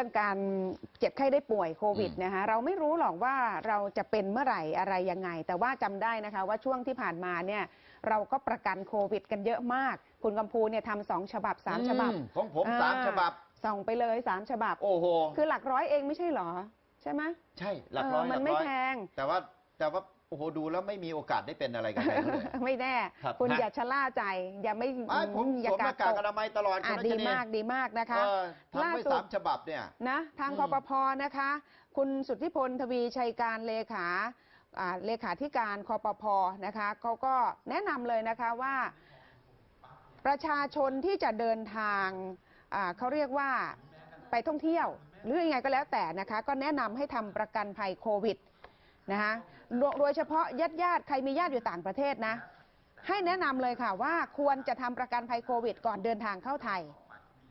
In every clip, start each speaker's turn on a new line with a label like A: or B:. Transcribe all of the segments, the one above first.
A: รื่องการเจ็บไข้ได้ป่วยโควิด
B: อืม
A: นะคะเราไม่รู้หรอกว่าเราจะเป็นเมื่อไหร่อะไรยังไง แต่ว่าจำได้นะคะว่าช่วงที่ผ่านมาเนี่ยเราก็ประกันโควิด กันเยอะมาก คุณกำพูเนี่ยทำสองฉบับสามฉบับ
B: อืมของผม
A: อ่
B: สามฉบับ
A: ส่องไปเลยสามฉบับ
B: โอ้โห
A: คือหลักร้อยเองไม่ใช่เหรอ ใช่ไหม
B: ใช่หลักร้อย
A: เออมัน
B: หลัก
A: ไม่
B: ร้อย
A: แพง
B: แต่ว่าแต่ว่า โอ้โหดูแล้วไม่มีโอกาสได้เป็นอะไรกันเลย
A: ไม่แน่
B: ครับ
A: คุณ
B: ฮะ
A: อย่าชะล่าใจ อย่าไม่
B: ไม่ผม
A: อย่า
B: สวมหน้ากาก
A: ต
B: อนามัยตลอด
A: อะ
B: คุณ
A: ดี
B: รัชนี
A: มากดีมากนะคะ
B: เออทำ
A: ล่า
B: ไว้
A: สุด
B: สามฉบับเนี่ย
A: นะทาง
B: อืม
A: คอปพนะคะ คุณสุทธิพลทวีชัยการเลขาอ่าเลขาธิการคอปพนะคะเขาก็แนะนำเลยนะคะว่า ประชาชนที่จะเดินทางอ่าเขาเรียกว่าไปท่องเที่ยว หรือยังไงก็แล้วแต่นะคะ ก็แนะนำให้ทำประกันภัยโควิด นะคะโดยเฉพาะญาติญาติๆใครมีญาติอยู่ต่างประเทศนะ ให้แนะนำเลยค่ะว่าควรจะทำประกันภัยโควิด ก่อนเดินทางเข้าไทย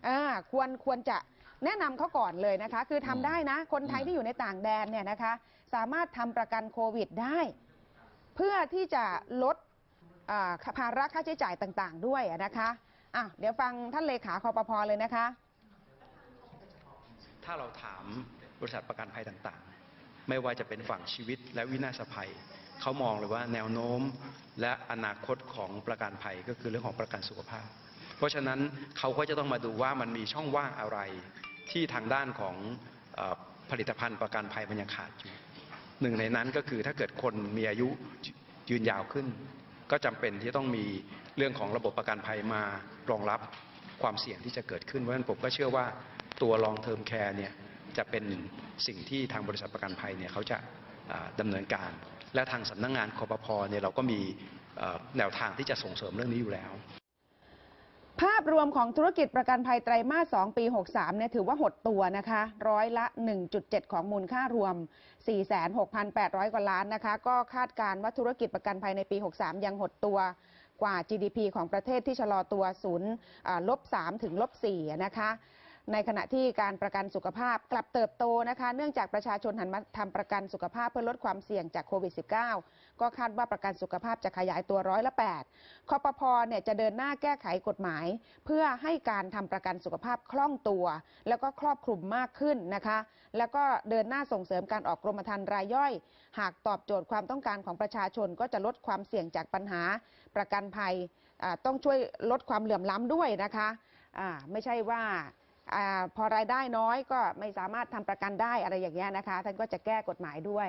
A: อ่าควรควรจะแนะนำเขาก่อนเลยนะคะ คือทำได้นะ คนไทยที่อยู่ในต่างแดนเนี่ยนะคะ สามารถทำประกันโควิดได้ เพื่อที่จะลดอ่าภาระค่าใช้จ่ายต่างๆ ด้วยนะคะอะเดี๋ยวฟังท่านเลขาคอปพเลยนะคะ
C: ถ้าเราถามบริษัทประกันภัยต่างๆ ไม่ว่าจะเป็นฝั่งชีวิตและวินาศภัย เขามองเลยว่าแนวโน้มและอนาคตของประกันภัยก็คือเรื่องของประกันสุขภาพ เพราะฉะนั้นเขาก็จะต้องมาดูว่ามันมีช่องว่างอะไร ที่ทางด้านของอผลิตภัณฑ์ประกันภัยมันยังขาดอยู่หนึ่งในนั้นก็คือถ้าเกิดคนมีอายุยืนยาวขึ้น ก็จำเป็นที่ต้องมีเรื่องของระบบประกันภัยมารองรับความเสี่ยงที่จะเกิดขึ้นเพราะฉะนั้นผมก็เชื่อว่าตัว long term care เนี่ย จะเป็นสิ่งที่ทางบริษัทประกันภัยเนี่ยเขาจะอ่าดำเนินการ และทางสำนักงงานคอปพเนี่ยเราก็มีแนวทางที่จะส่งเสริมเรื่องนี้อยู่แล้ว
A: ภาพรวมของธุรกิจประกันภัยไตรมาส 2 ปี 63 เนี่ยถือว่าหดตัวนะคะ ร้อยละ 1.7 ของมูลค่ารวม 46,800 กว่าล้านนะคะ ก็คาดการณ์ว่าธุรกิจประกันภัยในปี 63 ยังหดตัวกว่า GDP ของประเทศที่ชะลอตัวศูนย์อ่าลบ3ถึงลบ4นะคะ ในขณะที่การประกันสุขภาพกลับเติบโตนะคะ เนื่องจากประชาชนหันมาทำประกันสุขภาพเพื่อลดความเสี่ยงจากโควิด -19 ก็คาดว่าประกันสุขภาพจะขยายตัวร้อยละ8คอปพเนี่ยจะเดินหน้าแก้ไขกฎหมาย เพื่อให้การทำประกันสุขภาพคล่องตัว แล้วก็ครอบคลุมมากขึ้นนะคะ แล้วก็เดินหน้าส่งเสริมการออกกรมธรรม์รายย่อย หากตอบโจทย์ความต้องการของประชาชนก็จะลดความเสี่ยงจากปัญหาประกันภัยต้องช่วยลดความเหลื่อมล้ำด้วยนะคะไม่ใช่ว่า อาพอรายได้น้อยก็ไม่สามารถทำประกันได้อะไรอย่างเงี้ยนะคะ ท่านก็จะแก้กฎหมายด้วย